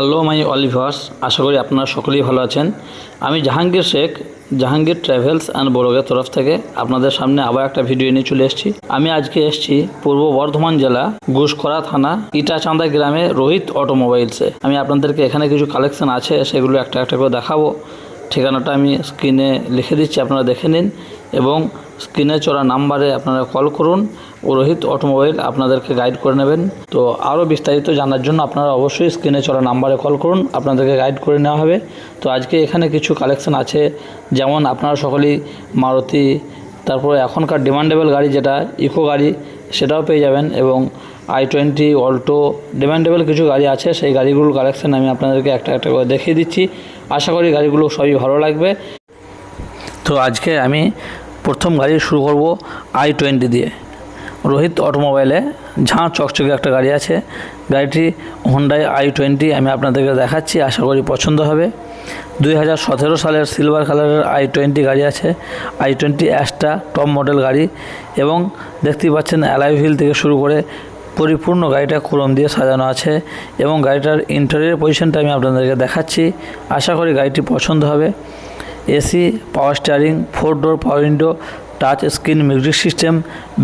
Hello my অলিভার্স আশা করি আপনারা সকলেই ভালো আছেন। আমি জাহাঙ্গীর শেখ, জাহাঙ্গীর ট্রাভেলস অ্যান্ড ব্লগের তরফ থেকে আপনাদের সামনে আবার একটা ভিডিও নিয়ে চলে এসেছি। আমি আজকে এসেছি পূর্ব বর্ধমান জেলা ঘুষকরা থানা, ইটাচাঁদা গ্রামে রোহিত অটোমোবাইলসে। আমি আপনাদেরকে এখানে কিছু কালেকশন আছে, সেগুলো একটা একটা করে দেখাবো। ঠিকানাটা আমি স্ক্রিনে লিখে দিচ্ছি, আপনারা দেখে নিন। এবং স্ক্রিনে চড়া নাম্বারে আপনারা কল করুন। রোহিত অটোমোবাইল আপনাদেরকে গাইড করে নেবেন। তো আরও বিস্তারিত জানার জন্য আপনারা অবশ্যই স্ক্রিনে চড়া নাম্বারে কল করুন। আপনাদেরকে গাইড করে নেওয়া হবে। তো আজকে এখানে কিছু কালেকশন আছে। যেমন আপনারা সকলেই মারুতি, তারপরে এখনকার ডিমান্ডেবল গাড়ি যেটা, ইকো গাড়ি, সেটাও পেয়ে যাবেন এবং আই টোয়েন্টি, অল্টো, ডিমান্ডেবল কিছু গাড়ি আছে। সেই গাড়িগুলোর কালেকশন আমি আপনাদেরকে একটা একটা করে দেখিয়ে দিচ্ছি। আশা করি গাড়িগুলো সবই ভালো লাগবে। তো আজকে আমি প্রথম গাড়ি শুরু করব আই টোয়েন্টি দিয়ে। রোহিত অটোমোবাইলে ঝাঁ চকচকে একটা গাড়ি আছে। গাড়িটি হোন্ডাই আই টোয়েন্টি আমি আপনাদেরকে দেখাচ্ছি, আশা করি পছন্দ হবে। দুই হাজার সতেরো সালের সিলভার কালারের আই টোয়েন্টি গাড়ি আছে। I twenty Asta top model গাড়ি এবং দেখতেই পাচ্ছেন অ্যালাই হুইল থেকে শুরু করে পরিপূর্ণ গাড়িটা ক্রোম দিয়ে সাজানো আছে এবং গাড়িটার ইন্টারিয়ার পজিশনটা আমি আপনাদেরকে দেখাচ্ছি। আশা করি গাড়িটি পছন্দ হবে। AC power steering four door power window touch screen music system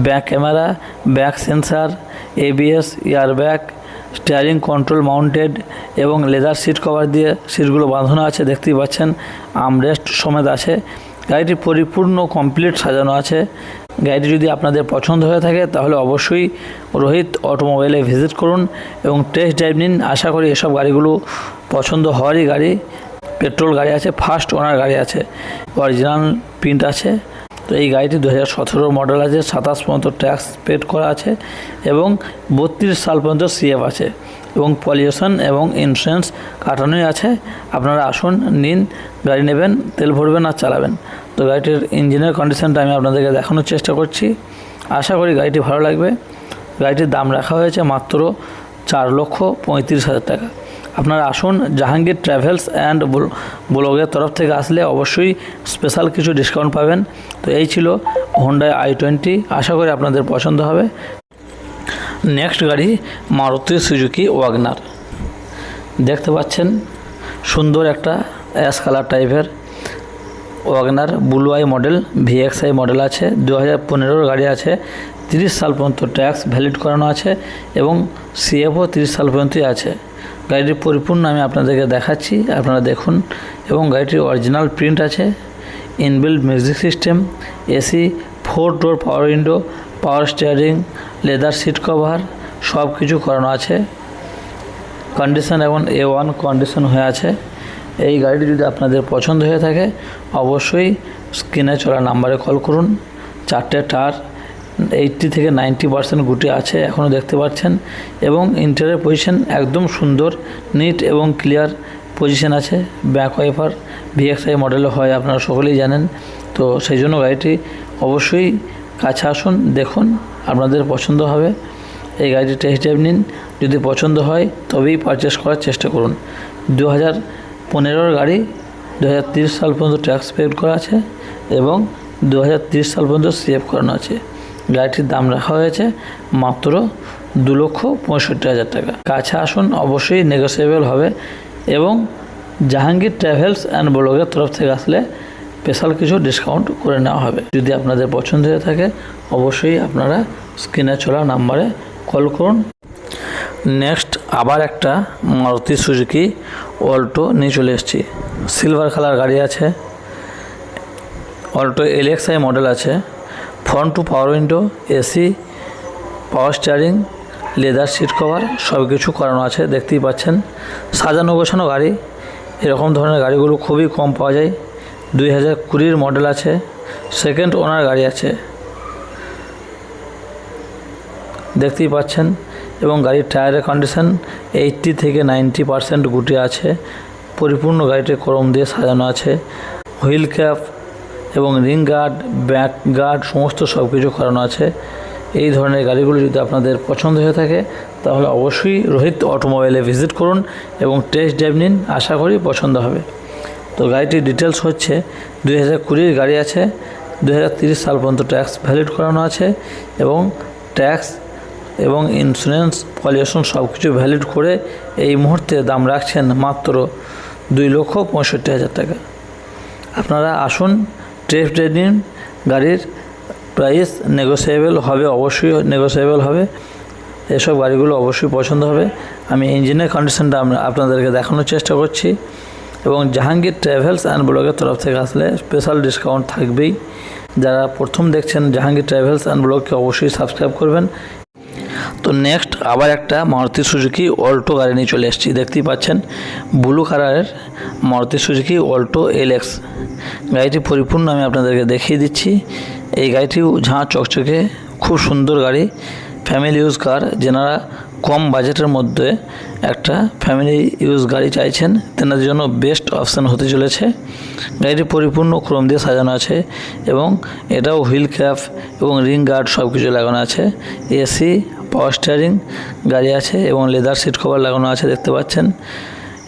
back camera back sensor ABS airbag steering control mounted এবং লেদার সিট কভার দিয়ে সিটগুলো বাঁধানো আছে, দেখতেই পাচ্ছেন। আমরেস্ট সমেত আছে। গাড়িটি পরিপূর্ণ কমপ্লিট সাজানো আছে। গাড়িটি যদি আপনাদের পছন্দ হয়ে থাকে, তাহলে অবশ্যই রোহিত অটোমোবাইলে ভিজিট করুন এবং টেস্ট ড্রাইভ নিন। আশা করি এসব গাড়িগুলো পছন্দ হওয়ারই গাড়ি। পেট্রোল গাড়ি আছে ফার্স্ট ওনার গাড়ি আছে অরিজিনাল প্রিন্ট আছে। তো এই গাড়িটি দু হাজার সতেরো মডেল আছে, সাতাশ পর্যন্ত ট্যাক্স পেড করা আছে এবং বত্রিশ সাল পর্যন্ত সিএফ আছে এবং পলিউশন এবং ইন্স্যুরেন্স কাটানোই আছে। আপনারা আসুন, নিন, গাড়ি নেবেন, তেল ভরবেন আর চালাবেন। তো গাড়িটির ইঞ্জিনের কন্ডিশনটা আমি আপনাদেরকে দেখানোর চেষ্টা করছি। আশা করি গাড়িটি ভালো লাগবে। গাড়িটির দাম রাখা হয়েছে মাত্র চার লক্ষ পঁয়ত্রিশ হাজার টাকা। আপনারা আসুন জাহাঙ্গীর ট্রাভেলস অ্যান্ড ব্লগের তরফ থেকে আসলে অবশ্যই স্পেশাল কিছু ডিসকাউন্ট পাবেন। তো এই ছিল হোন্ডাই আই টোয়েন্টি আশা করি আপনাদের পছন্দ হবে। নেক্সট গাড়ি মারুতি সুজুকি ওয়াগনার দেখতে পাচ্ছেন, সুন্দর একটা অ্যাশ কালার টাইপের ওয়াগনার বুলুয়াই মডেল ভিএক্সআই মডেল আছে দু হাজার পনেরোর গাড়ি আছে, তিরিশ সাল পর্যন্ত ট্যাক্স ভ্যালিড করানো আছে এবং সিএফও তিরিশ সাল পর্যন্তই আছে। গাড়িটির পরিপূর্ণ আমি আপনাদেরকে দেখাচ্ছি, আপনারা দেখুন। এবং গাড়িটির অরিজিনাল প্রিন্ট আছে inbuilt music system AC four door power window power steering leather seat cover সব কিছু করানো আছে। কন্ডিশন এবং এ ওয়ান কন্ডিশন হয়ে আছে। এই গাড়িটি যদি আপনাদের পছন্দ হয়ে থাকে, অবশ্যই স্ক্রিনে চলা নাম্বারে কল করুন। চারটে টার এইটটি থেকে নাইনটি পার্সেন্ট গুটি আছে এখনও দেখতে পাচ্ছেন। এবং ইন্টারের পজিশন একদম সুন্দর নিট এবং ক্লিয়ার পজিশন আছে। ব্যাক ওয়াইফার ভিএক্সআই মডেলে হয়, আপনারা সকলেই জানেন। তো সেই জন্য গাড়িটি অবশ্যই কাছে আসুন, দেখুন, আপনাদের পছন্দ হবে। এই গাড়িটি টেস্ট ড্রাইভ নিন, যদি পছন্দ হয়, তবেই পারচেস করার চেষ্টা করুন। দু হাজার পনেরোর গাড়ি দু সাল পর্যন্ত ট্যাক্স পেড করা আছে এবং দু সাল পর্যন্ত সেভ করানো আছে। গাড়িটির দাম রাখা হয়েছে মাত্র দু লক্ষ পঁয়ষট্টি হাজার টাকা। কাছে আসুন, অবশ্যই নেগোসিয়েবল হবে এবং জাহাঙ্গীর ট্রাভেলস অ্যান্ড ব্লগের তরফ থেকে আসলে স্পেশাল কিছু ডিসকাউন্ট করে নেওয়া হবে। যদি আপনাদের পছন্দ হয়ে থাকে, অবশ্যই আপনারা স্ক্রিনে চলা নাম্বারে কল করুন। নেক্সট আবার একটা মারুতি সুজুকি অল্টো নিয়ে চলে এসেছি। সিলভার কালার গাড়ি আছে, অল্টো এলএক্সআই মডেল আছে। Front two power window AC power steering, leather seat cover সব কিছু করানো আছে, দেখতেই পাচ্ছেন। সাজানো গোছানো গাড়ি, এরকম ধরনের গাড়িগুলো খুবই কম পাওয়া যায়। দুই হাজার কুড়ির মডেল আছে, সেকেন্ড ওনার গাড়ি আছে। দেখতেই পাচ্ছেন, এবং গাড়ির টায়ারের কন্ডিশন এইটটি থেকে নাইনটি পারসেন্ট গুটি আছে। পরিপূর্ণ গাড়িটি করম দিয়ে সাজানো আছে। হুইল ক্যাপ এবং রিং গার্ড, ব্যাক গার্ড, সমস্ত সব কিছু করানো আছে। এই ধরনের গাড়িগুলো যদি আপনাদের পছন্দ হয়ে থাকে, তাহলে অবশ্যই রোহিত অটোমোবাইলে ভিজিট করুন এবং টেস্ট ড্রাইভ নিন, আশা করি পছন্দ হবে। তো গাড়িটির ডিটেলস হচ্ছে, দুই হাজার কুড়ির গাড়ি আছে দু সাল পর্যন্ত ট্যাক্স ভ্যালিড করানো আছে এবং ট্যাক্স এবং ইন্স্যুরেন্স পলিউশন সব কিছু ভ্যালিড করে এই মুহূর্তে দাম রাখছেন মাত্র দুই লক্ষ পঁয়ষট্টি হাজার টাকা। আপনারা আসুন টেস্ট ড্রাইভ গাড়ির প্রাইস নেগোসিয়েবল হবে, অবশ্যই নেগোসিয়েবল হবে। এসব গাড়িগুলো অবশ্যই পছন্দ হবে। আমি ইঞ্জিনের কন্ডিশনটা আপনাদেরকে দেখানোর চেষ্টা করছি। এবং জাহাঙ্গীর ট্রাভেলস অ্যান্ড ব্লগের তরফ থেকে আসলে স্পেশাল ডিসকাউন্ট থাকবেই। যারা প্রথম দেখছেন জাহাঙ্গীর ট্রাভেলস অ্যান্ড ব্লগকে অবশ্যই সাবস্ক্রাইব করবেন। তো নেক্সট আবার একটা মারুতি সুজুকি অল্টো গাড়ি নিয়ে চলে এসেছি। দেখতেই পাচ্ছেন, ব্লু কালারের মারুতি সুজুকি অল্টো এলএক্স গাড়িটি পরিপূর্ণ আমি আপনাদেরকে দেখিয়ে দিচ্ছি। এই গাড়িটিও ঝাঁ চকচকে, খুব সুন্দর গাড়ি ফ্যামিলি ইউজ কার যেনারা কম বাজেটের মধ্যে একটা ফ্যামিলি ইউজ গাড়ি চাইছেন, তেনাদের জন্য বেস্ট অপশান হতে চলেছে। গাড়িটি পরিপূর্ণ ক্রোম দিয়ে সাজানো আছে এবং এটাও হুইল ক্যাপ এবং রিং গার্ড সব কিছু লাগানো আছে। এসি পাওয়ার স্টিয়ারিং গাড়ি আছে এবং লেদার সিট কভার লাগানো আছে, দেখতে পাচ্ছেন।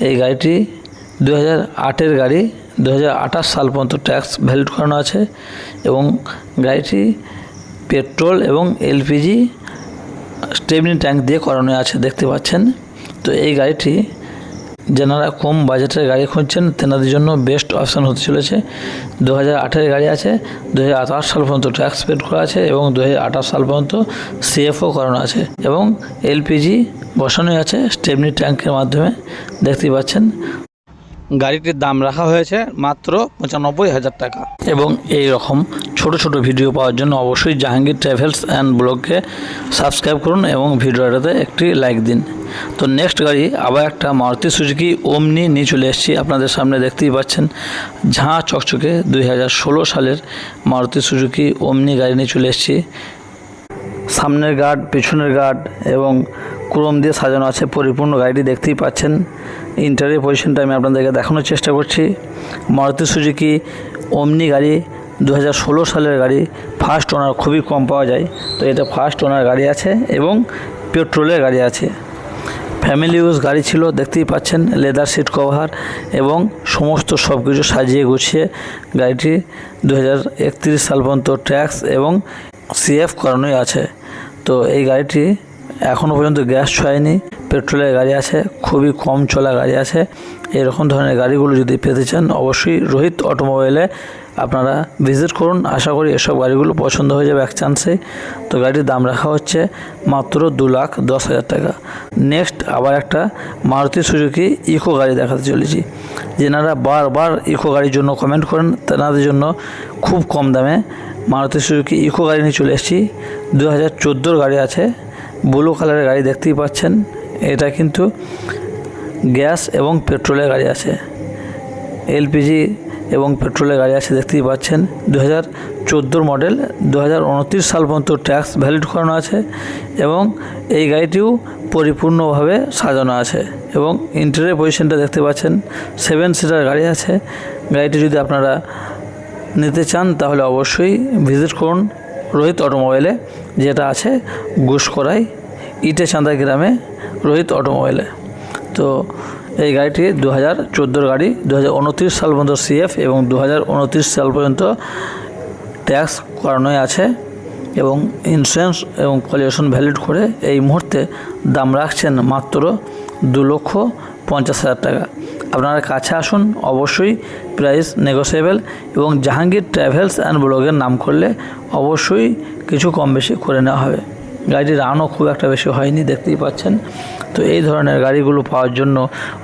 এই গাড়িটি দু হাজার আটের গাড়ি দু হাজার আঠাশ সাল পর্যন্ত ট্যাক্স ভ্যালিড করানো আছে এবং গাড়িটি পেট্রোল এবং এলপিজি স্টেবনি ট্যাঙ্ক দিয়ে করানো আছে, দেখতে পাচ্ছেন। তো এই গাড়িটি যারা কম বাজেটের গাড়ি খুঁজছেন, তেনাদের জন্য বেস্ট অপশান হতে চলেছে। দু হাজার গাড়ি আছে দু হাজার আঠাশ সাল পর্যন্ত ট্যাক্স পেড করা আছে এবং দু হাজার আঠাশ সাল পর্যন্ত সিএফও করানো আছে এবং এলপিজি বসানোই আছে স্টেবনি ট্যাঙ্কের মাধ্যমে। দেখতেই পাচ্ছেন গাড়িটির দাম রাখা হয়েছে মাত্র পঁচানব্বই হাজার টাকা। এবং এই রকম ছোট ছোট ভিডিও পাওয়ার জন্য অবশ্যই জাহাঙ্গীর ট্রাভেলস অ্যান্ড ব্লগকে সাবস্ক্রাইব করুন এবং ভিডিওটাতে একটি লাইক দিন। তো নেক্সট গাড়ি, আবার একটা মারুতি সুজুকি ওমনি নিয়ে চলে এসেছি। আপনাদের সামনে দেখতেই পাচ্ছেন ঝাঁ চকচকে দুই হাজার ষোলো সালের মারুতি সুজুকি ওমনি গাড়ি নিয়ে চলে এসেছি। সামনের গার্ড, পেছনের গার্ড এবং ক্রোম দিয়ে সাজানো আছে, পরিপূর্ণ গাড়িটি দেখতেই পাচ্ছেন। ইন্টারিয়ার পজিশনটা আমি আপনাদেরকে দেখানোর চেষ্টা করছি। মারুতি সুজুকি ওমনি গাড়ি দু হাজার ষোলো সালের গাড়ি ফার্স্ট ওনার খুবই কম পাওয়া যায়। তো এটা ফার্স্ট ওনার গাড়ি আছে এবং পেট্রোলের গাড়ি আছে। ফ্যামিলি ইউজ গাড়ি ছিল, দেখতেই পাচ্ছেন লেদার সিট কভার এবং সমস্ত সব কিছু সাজিয়ে গুছিয়ে গাড়িটি দু হাজার একত্রিশ সাল পর্যন্ত ট্যাক্স এবং সিএফ করানোই আছে। তো এই গাড়িটি এখনও পর্যন্ত গ্যাস ছয়নি পেট্রোলের গাড়ি আছে, খুবই কম চলা গাড়ি আছে। এরকম ধরনের গাড়িগুলো যদি পেতে চান, অবশ্যই রোহিত অটোমোবাইলে আপনারা ভিজিট করুন। আশা করি এসব গাড়িগুলো পছন্দ হয়ে যাবে এক চান্সে। তো গাড়ির দাম রাখা হচ্ছে মাত্র দু লাখ দশ হাজার টাকা। নেক্সট আবার একটা মারুতি সুজুকি ইকো গাড়ি দেখাতে চলেছি। যেনারা বারবার ইকো গাড়ির জন্য কমেন্ট করেন, তেনাদের জন্য খুব কম দামে মারুতি সুজুকি ইকো গাড়ি নিয়ে চলে এসেছি। দু হাজার গাড়ি আছে। ব্লু কালারের গাড়ি দেখতেই পাচ্ছেন। এটা কিন্তু গ্যাস এবং পেট্রোলের গাড়ি আছে। এলপিজি এবং পেট্রোলের গাড়ি আছে, দেখতেই পাচ্ছেন। দু হাজার মডেল দু হাজার উনত্রিশ সাল পর্যন্ত ট্যাক্স ভ্যালিড করানো আছে এবং এই গাড়িটিও পরিপূর্ণভাবে সাজানো আছে এবং ইন্টারিয়ার পজিশনটা দেখতে পাচ্ছেন। সেভেন সিটার গাড়ি আছে। গাড়িটি যদি আপনারা নিতে চান, তাহলে অবশ্যই ভিজিট করুন। রোহিত অটোমোবাইলে, যেটা আছে ঘুষকরাই ইটে চাঁদা গ্রামে রোহিত অটোমোবাইলে। তো এই গাড়িটি দু হাজার চোদ্দোর গাড়ি দু হাজার উনত্রিশ সাল পর্যন্ত সিএফ এবং দু হাজার উনত্রিশ সাল পর্যন্ত ট্যাক্স করানোই আছে এবং ইন্স্যুরেন্স এবং পলিউশন ভ্যালিড করে এই মুহূর্তে দাম রাখছেন মাত্র দু লক্ষ পঞ্চাশ হাজার টাকা। আপনারা কাছে আসুন, অবশ্যই প্রাইস নেগোসিয়েবল এবং জাহাঙ্গীর ট্রাভেলস অ্যান্ড ব্লগের নাম করলে অবশ্যই কিছু কম বেশি করে নেওয়া হবে। গাড়িটির রানও খুব একটা বেশি হয়নি, দেখতেই পাচ্ছেন। তো এই ধরনের গাড়িগুলো পাওয়ার জন্য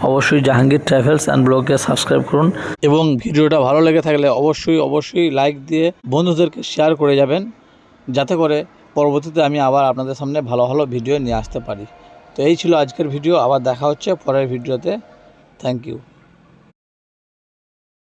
অবশ্যই জাহাঙ্গীর ট্রাভেলস অ্যান্ড ব্লগকে সাবস্ক্রাইব করুন। এবং ভিডিওটা ভালো লেগে থাকলে অবশ্যই অবশ্যই লাইক দিয়ে বন্ধুদেরকে শেয়ার করে যাবেন, যাতে করে পরবর্তীতে আমি আবার আপনাদের সামনে ভালো ভালো ভিডিও নিয়ে আসতে পারি। তো এই ছিল আজকের ভিডিও আবার দেখা হচ্ছে পরের ভিডিওতে থ্যাংক ইউ